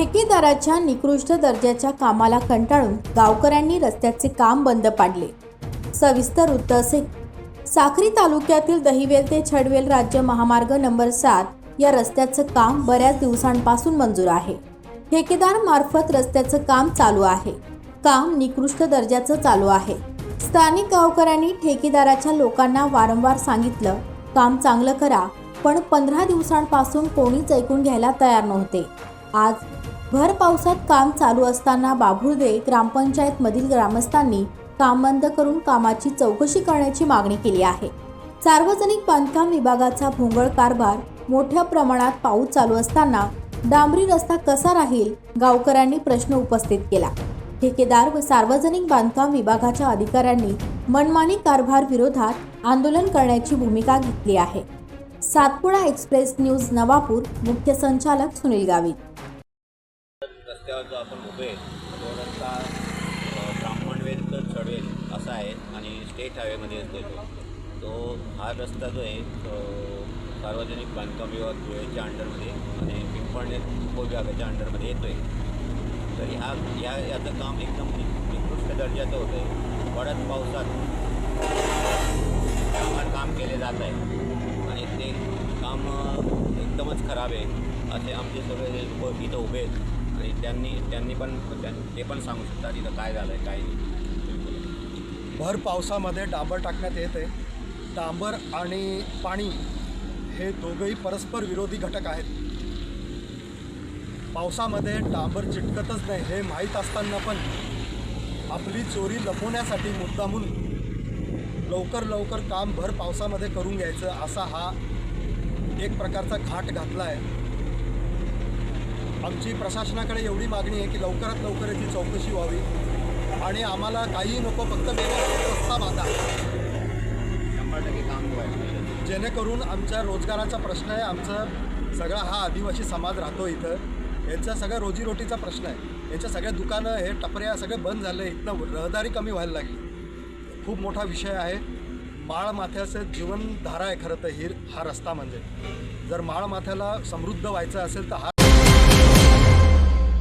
ठेकेदाराच्या निकृष्ट दर्जाच्या कामाला कंटाळून गावकऱ्यांनी रस्त्याचे काम बंद पाडले. सविस्तर वृत्त असे. साक्री तालुक्यातील दहिवेल ते छडवेल राज्य महामार्ग नंबर सात या रस्त्याचं काम बऱ्याच दिवसांपासून मंजूर आहे. ठेकेदार मार्फत रस्त्याचं काम चालू आहे. काम निकृष्ट दर्जाचं चालू आहे. स्थानिक गावकऱ्यांनी ठेकेदाराच्या लोकांना वारंवार सांगितलं काम चांगलं करा पण पंधरा दिवसांपासून कोणीच ऐकून घ्यायला तयार नव्हते. आज भर पावसात काम चालू असताना बाभुर्दे ग्रामपंचायतमधील ग्रामस्थांनी काम बंद करून कामाची चौकशी करण्याची मागणी केली आहे. सार्वजनिक बांधकाम विभागाचा भोंगळ कारभार मोठ्या प्रमाणात पाऊस चालू असताना डांबरी रस्ता कसा राहील गावकऱ्यांनी प्रश्न उपस्थित केला. ठेकेदार व सार्वजनिक बांधकाम विभागाच्या अधिकाऱ्यांनी मनमानी कारभार विरोधात आंदोलन करण्याची भूमिका घेतली आहे. सातपुडा एक्सप्रेस न्यूज नवापूर मुख्य संचालक सुनील गावित. रस्त्यावर जो आपण उभे आहे, तो रस्ता ब्राह्मण ब्राह्मणवेल तर चढवेल असा आहे आणि स्टेट हायवेमध्ये येतो तो हा रस्ता जो आहे तो सार्वजनिक बांधकाम विभाग धुळेच्या अंडरमध्ये आणि पिंपळनेर उपविभागाच्या अंडरमध्ये येतो आहे तर ह्या या याचं काम एकदम निकृष्ट दर्जाचं होतं आहे. पडत पावसात कामात काम केले जात आहे आणि ते काम एकदमच खराब आहे. असे आमचे सगळे लोक इथं उभे आहेत आणि त्यांनी त्यांनी पण त्यां- ते पण सांगू शकतात तिथं काय झालं आहे काय नाही. भर पावसामध्ये डांबर टाकण्यात येत आहे. डांबर आणि पाणी हे दोघंही परस्पर विरोधी घटक आहेत. पावसामध्ये डांबर चिटकतच नाही हे माहीत असताना पण आपली चोरी लपवण्यासाठी मुद्दामून लवकर लवकर काम भर पावसामध्ये करून घ्यायचं असा हा एक प्रकारचा घाट घातला आहे. आमची प्रशासनाकडे एवढी मागणी आहे की लवकरात लवकर याची चौकशी व्हावी. आणि आम्हाला काहीही नको फक्त रस्ता बांधा जेणेकरून आमच्या रोजगाराचा प्रश्न आहे आमचा सगळा हा आदिवासी समाज राहतो इथं. यांचा सगळ्या रोजीरोटीचा प्रश्न आहे. यांच्या सगळ्या दुकानं हे टपऱ्या सगळे बंद झाले इथनं रहदारी कमी व्हायला लागली. खूप मोठा विषय आहे. माळ माथ्याचं जीवनधारा आहे खरं तर हिर हा रस्ता म्हणजे. जर माळ माथ्याला समृद्ध व्हायचं असेल तर हा